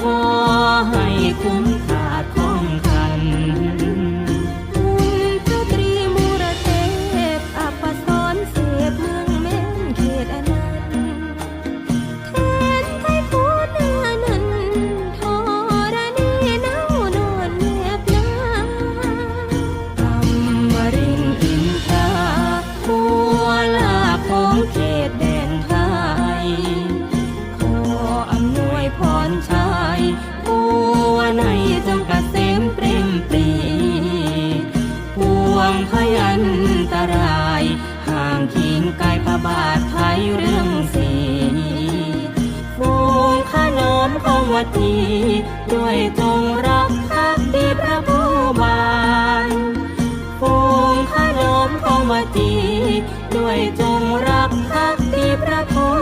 ขอให้คุ้ม วยพรชัยบัวในจงกระเกษมเปรมปรีปวงพยันตรายห่างขิงกายพระบาทไทยเรื่องสีฟูงขนมของวัดีด้วยจงรักภักดีพระผู้บานฟูงขนมของวัดีด้วยจงรักภักดีพระผู้